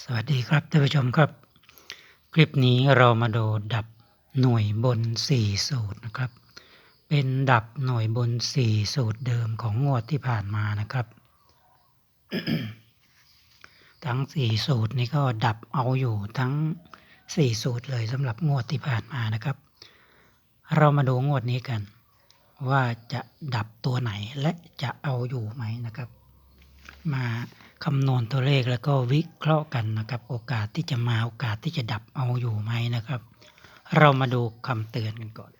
สวัสดีครับท่านผู้ชมครับ คลิปนี้เรามาดูดับหน่วยบน 4 สูตรนะครับ เป็นดับหน่วยบน 4 สูตรเดิมของงวดที่ผ่านมานะครับ ทั้ง 4 สูตรนี้ก็ดับเอาอยู่ทั้ง 4 สูตรเลยสำหรับงวดที่ผ่านมานะครับ เรามาดูงวดนี้กัน ว่าจะดับตัวไหนและจะเอาอยู่ไหมนะครับ มา คำนวณตัวเลขแล้วก็วิเคราะห์กันนะครับ โอกาสที่จะมาโอกาสที่จะดับเอาอยู่ไหมนะครับ เรามาดูคำเตือนกันก่อน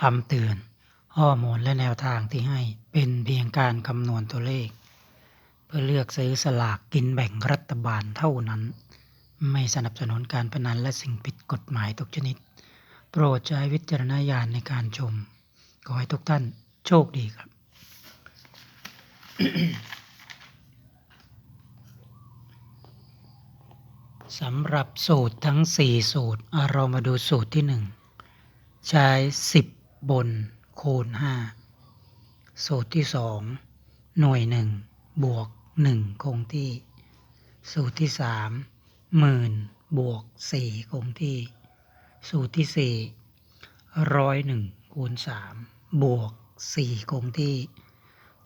คำเตือนข้อมูลและแนวทางที่ให้เป็นเพียงการคำนวณตัวเลข เพื่อเลือกซื้อสลากกินแบ่งรัฐบาลเท่านั้น ไม่สนับสนุนการพนันและสิ่งผิดกฎหมายทุกชนิด โปรดใช้วิจารณญาณในการชม ขอให้ทุกท่านโชคดีครับ สำหรับสูตรทั้ง 4 สูตร เรามาดูสูตรที่ 1 ใช้ 10 บนคูณ 5 สูตรที่ 2 หน่วย 1 บวก 1 คงที่ สูตรที่ 3 หมื่นบวก 4 คงที่ สูตรที่ 4 ร้อยหนึ่งคูณ 3 บวก 4 คงที่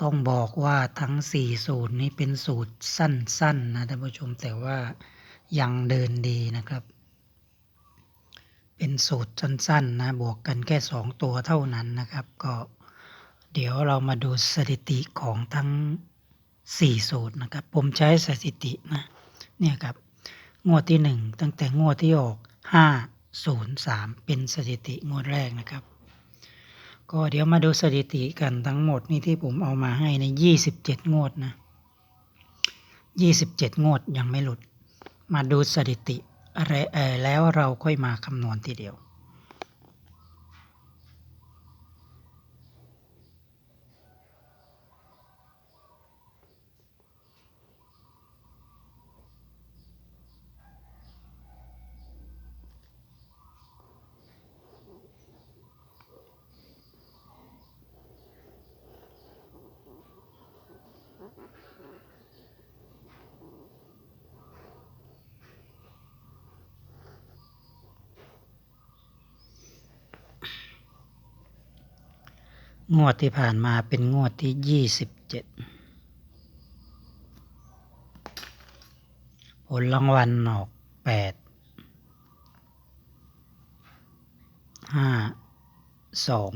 ต้องบอกว่าทั้ง 4 สูตรนี้เป็นสูตรสั้น ๆ นะท่านผู้ชมแต่ว่า ยังเดินดีนะครับ เป็นสูตรสั้นๆนะบวกกันแค่ 2 ตัวเท่านั้นนะครับ ก็เดี๋ยวเรามาดูสถิติของทั้ง 4 สูตรนะครับ ผมใช้สถิตินะเนี่ยครับ งวดที่ 1 ตั้งแต่งวดที่ออก 503 เป็นสถิติงวดแรกนะครับ ก็เดี๋ยวมาดูสถิติกันทั้งหมดนี่ที่ผมเอามาให้ใน 27 งวดนะ 27 งวดยังไม่หลุด มาดูสถิติอะไรแล้วเราค่อยมาคำนวณทีเดียว งวดที่ผ่านมาเป็นงวดที่ยี่สิบเจ็ดผลรางวัลออกแปดห้าสอง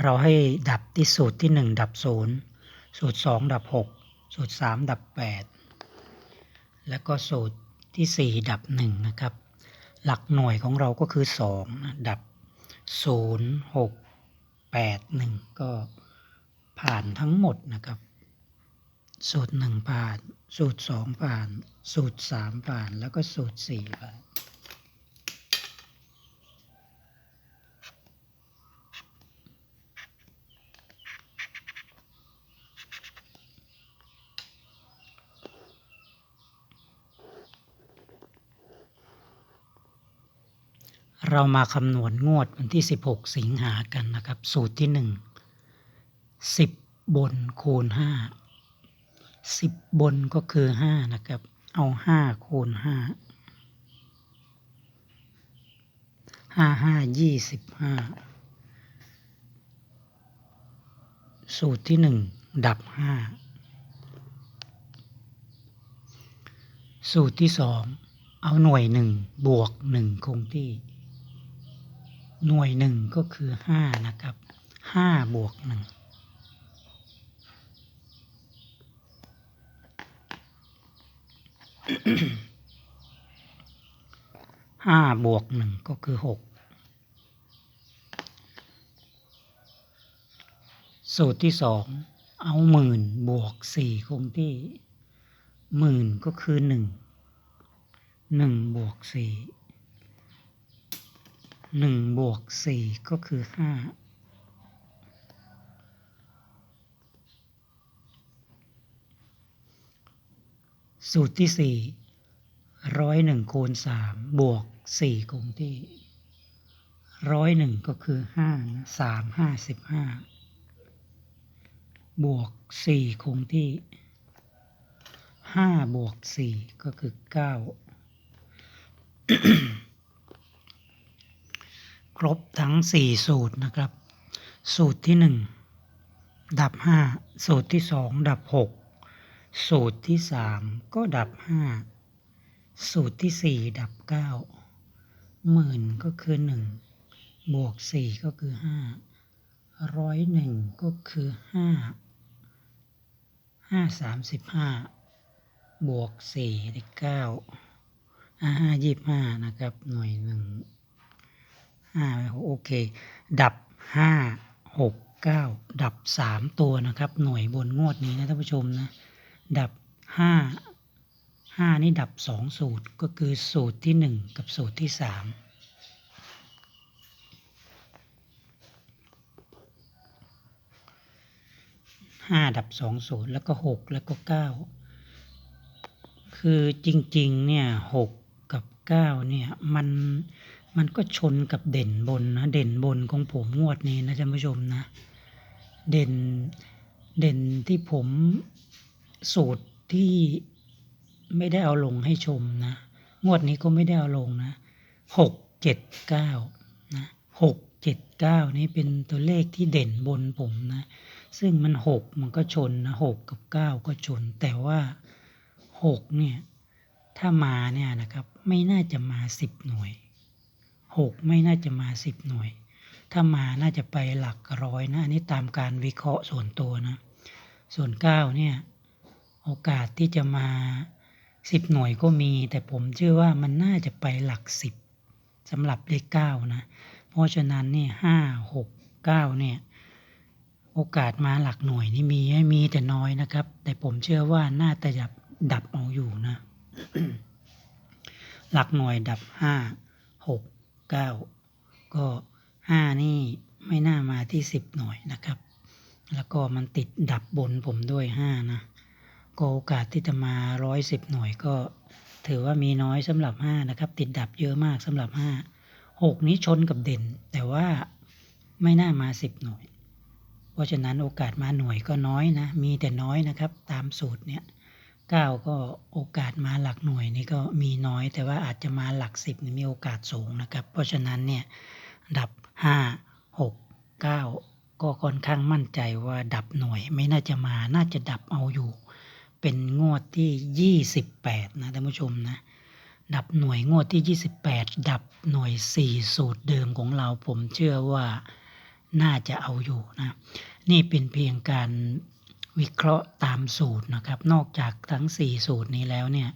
เราให้ดับที่สูตรที่หนึ่งดับศูนย์สูตรสองดับหกสูตรสามดับแปดแล้วก็สูตรที่สี่ดับหนึ่งนะครับ หลักหน่วยของเราก็คือสองนะดับศูนย์หกแปดหนึ่งก็ผ่านทั้งหมดนะครับ สูตรหนึ่งผ่าน สูตรสองผ่าน สูตรสามผ่านแล้วก็สูตรสี่ผ่าน เรามาคำนวณงวดวันที่ 16 สิงหากันนะครับ สูตรที่ 1 10 บนคูณ 5 10 บนก็คือ 5 นะครับ เอา 5 คูณ 5 5 5 25 สูตรที่ 1 ดับ 5 สูตรที่ 2 เอาหน่วย 1 บวก 1 คงที่ หน่วยหนึ่งก็คือห้านะครับห้าบวกหนึ่งห้าบวกหนึ่งก็คือหกสูตรที่สองเอาหมื่นบวกสี่คงที่หมื่นก็คือหนึ่งหนึ่งบวกสี่ หนึ่งบวกสี่ก็คือห้าสูตรที่สี่ร้อยหนึ่งคูณสามบวกสี่คงที่ร้อยหนึ่งก็คือห้านะสามห้าสิบห้าบวกสี่คงที่ห้าบวกสี่ก็คือเก้า รบทั้งสี่สูตรนะครับ สูตรที่หนึ่งดับห้าสูตรที่สองดับหกสูตรที่สามก็ดับห้าสูตรที่สี่ดับเก้าหมื่นก็คือหนึ่งบวกสี่ก็คือห้าร้อยหนึ่งก็คือห้าห้าสามสิบห้าบวกสี่ได้เก้าห้าห้ายี่ห้านะครับ หน่วยหนึ่ง ห้าโอเค ดับห้าหกเก้าดับสามตัวนะครับ หน่วยบนงวดนี้นะท่านผู้ชมนะ ดับห้าห้านี่ดับสองสูตรก็คือสูตรที่หนึ่งกับสูตรที่สามห้าดับสองสูตรแล้วก็หกแล้วก็เก้าคือจริงๆเนี่ยหกกับเก้าเนี่ยมัน มันก็ชนกับเด่นบนนะ เด่นบนของผมงวดนี้นะท่านผู้ชมนะ เด่นเด่นที่ผมสูตรที่ไม่ได้เอาลงให้ชมนะ งวดนี้ก็ไม่ได้เอาลงนะหกเจ็ดเก้านะหกเจ็ดเก้านี่เป็นตัวเลขที่เด่นบนผมนะ ซึ่งมันหกมันก็ชนนะหกกับเก้าก็ชน แต่ว่าหกเนี่ย ถ้ามาเนี่ยนะครับ ไม่น่าจะมาสิบหน่วย หกไม่น่าจะมาสิบหน่วย ถ้ามาน่าจะไปหลักร้อยนะ อันนี้ตามการวิเคราะห์ส่วนตัวนะ ส่วนเก้าเนี่ยโอกาสที่จะมาสิบหน่วยก็มี แต่ผมเชื่อว่ามันน่าจะไปหลักสิบสำหรับเลขเก้านะ เพราะฉะนั้นเนี่ยห้าหกเก้าเนี่ยโอกาสมาหลักหน่วยนี่มีให้มีแต่น้อยนะครับ แต่ผมเชื่อว่าน่าจะดับดับเอาอยู่นะ หลักหน่วยดับห้าหก เก้าก็ห้านี่ไม่น่ามาที่สิบหน่วยนะครับ แล้วก็มันติดดับบนผมด้วยห้านะก็โอกาสที่จะมาร้อยสิบหน่วยก็ ถือว่ามีน้อยสำหรับห้านะครับ ติดดับเยอะมากสำหรับห้าหกนี้ชนกับเด่น แต่ว่าไม่น่ามาสิบหน่วย เพราะฉะนั้นโอกาสมาหน่วยก็น้อยนะ มีแต่น้อยนะครับ ตามสูตรเนี่ย เก้าก็โอกาสมาหลักหน่วยนี่ก็มีน้อย แต่ว่าอาจจะมาหลักสิบนี่มีโอกาสสูงนะครับ เพราะฉะนั้นเนี่ยดับห้าหกเก้าก็ค่อนข้างมั่นใจว่าดับหน่วยไม่น่าจะมาน่าจะดับเอาอยู่ เป็นงวดที่ 28 นะท่านผู้ชมนะดับหน่วยงวดที่ 28 ดับหน่วย 4 สูตรเดิมของเราผมเชื่อว่าน่าจะเอาอยู่นะ นี่เป็นเพียงการ วิเคราะห์ตามสูตรนะครับ นอกจากทั้ง 4 สูตรนี้แล้วเนี่ย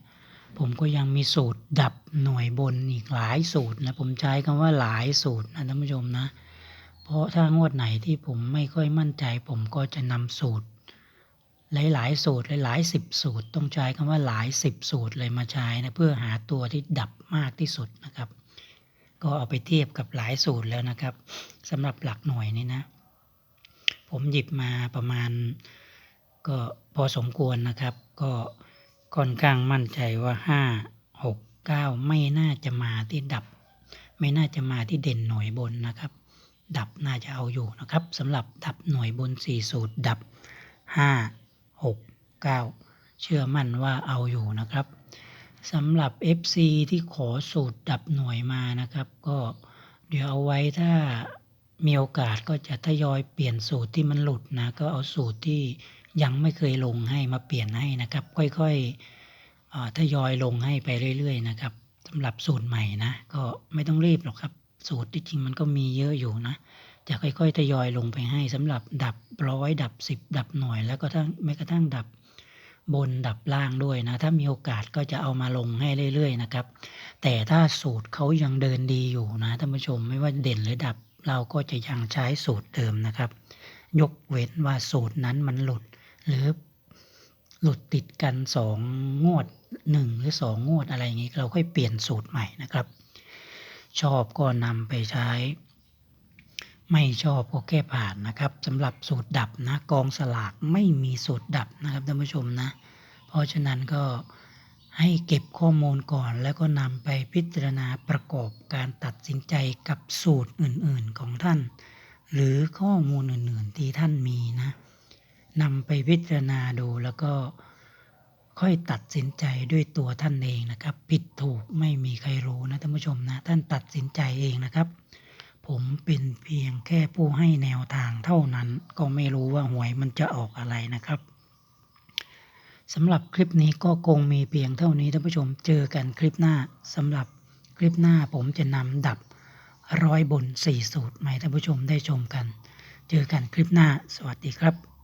ผมก็ยังมีสูตรดับหน่วยบนอีกหลายสูตรนะ ผมใช้คำว่าหลายสูตรนะท่านผู้ชมนะ เพราะถ้างวดไหนที่ผมไม่ค่อยมั่นใจ ผมก็จะนำสูตร หลายๆสูตรหลายๆสิบสูตร ต้องใช้คำว่าหลายสิบสูตรเลยมาใช้นะเพื่อหาตัวที่ดับมากที่สุดนะครับ ก็เอาไปเทียบกับหลายสูตรแล้วนะครับสำหรับหลักหน่วยนี่นะ ผมหยิบมาประมาณ ก็พอสมควรนะครับ ก็ค่อนข้างมั่นใจว่าห้าหกเก้าไม่น่าจะมาที่ดับ ไม่น่าจะมาที่เด่นหน่วยบนนะครับ ดับน่าจะเอาอยู่นะครับสำหรับดับหน่วยบนสี่สูตรดับห้าหกเก้าเชื่อมั่นว่าเอาอยู่นะครับสำหรับ FC ที่ขอสูตรดับหน่วยมานะครับ ก็เดี๋ยวเอาไว้ถ้ามีโอกาสก็จะทยอยเปลี่ยนสูตรที่มันหลุดนะ ก็เอาสูตรที่ ยังไม่เคยลงให้มาเปลี่ยนให้นะครับ ค่อยๆอ่าทยอยลงให้ไปเรื่อย ๆ นะครับสำหรับสูตรใหม่นะ ก็ไม่ต้องรีบหรอกครับ สูตรที่จริงมันก็มีเยอะอยู่นะ จะค่อยๆทยอยลงไปให้สำหรับดับร้อยดับสิบดับหน่วย แล้วก็ทั้งแม้กระทั่งดับบนดับล่างด้วยนะ ถ้ามีโอกาสก็จะเอามาลงให้เรื่อย ๆ นะครับ แต่ถ้าสูตรเขายังเดินดีอยู่นะท่านผู้ชมไม่ว่าเด่นหรือดับ เราก็จะยังใช้สูตรเดิมนะครับ ยกเว้นว่าสูตรนั้นมันหลุด หรือหลุดติดกันสองงวดหนึ่งหรือสองงวดอะไรอย่างนี้ เราค่อยเปลี่ยนสูตรใหม่นะครับ ชอบก็นำไปใช้ ไม่ชอบก็แก้ผ่านนะครับสำหรับสูตรดับนะกองสลากไม่มีสูตรดับนะครับท่านผู้ชมนะ เพราะฉะนั้นก็ให้เก็บข้อมูลก่อนแล้วก็นำไปพิจารณาประกอบการตัดสินใจกับสูตรอื่นๆของท่าน หรือข้อมูลอื่นๆที่ท่านมีนะ นำไปพิจารณาดูแล้วก็ค่อยตัดสินใจด้วยตัวท่านเองนะครับ ผิดถูกไม่มีใครรู้นะท่านผู้ชมนะ ท่านตัดสินใจเองนะครับ ผมเป็นเพียงแค่ผู้ให้แนวทางเท่านั้น ก็ไม่รู้ว่าหวยมันจะออกอะไรนะครับสำหรับคลิปนี้ก็คงมีเพียงเท่านี้ท่านผู้ชมเจอกันคลิปหน้าสำหรับคลิปหน้าผมจะนำดับร้อยบนสี่สูตรมาให้ท่านผู้ชมได้ชมกัน เจอกันคลิปหน้า สวัสดีครับ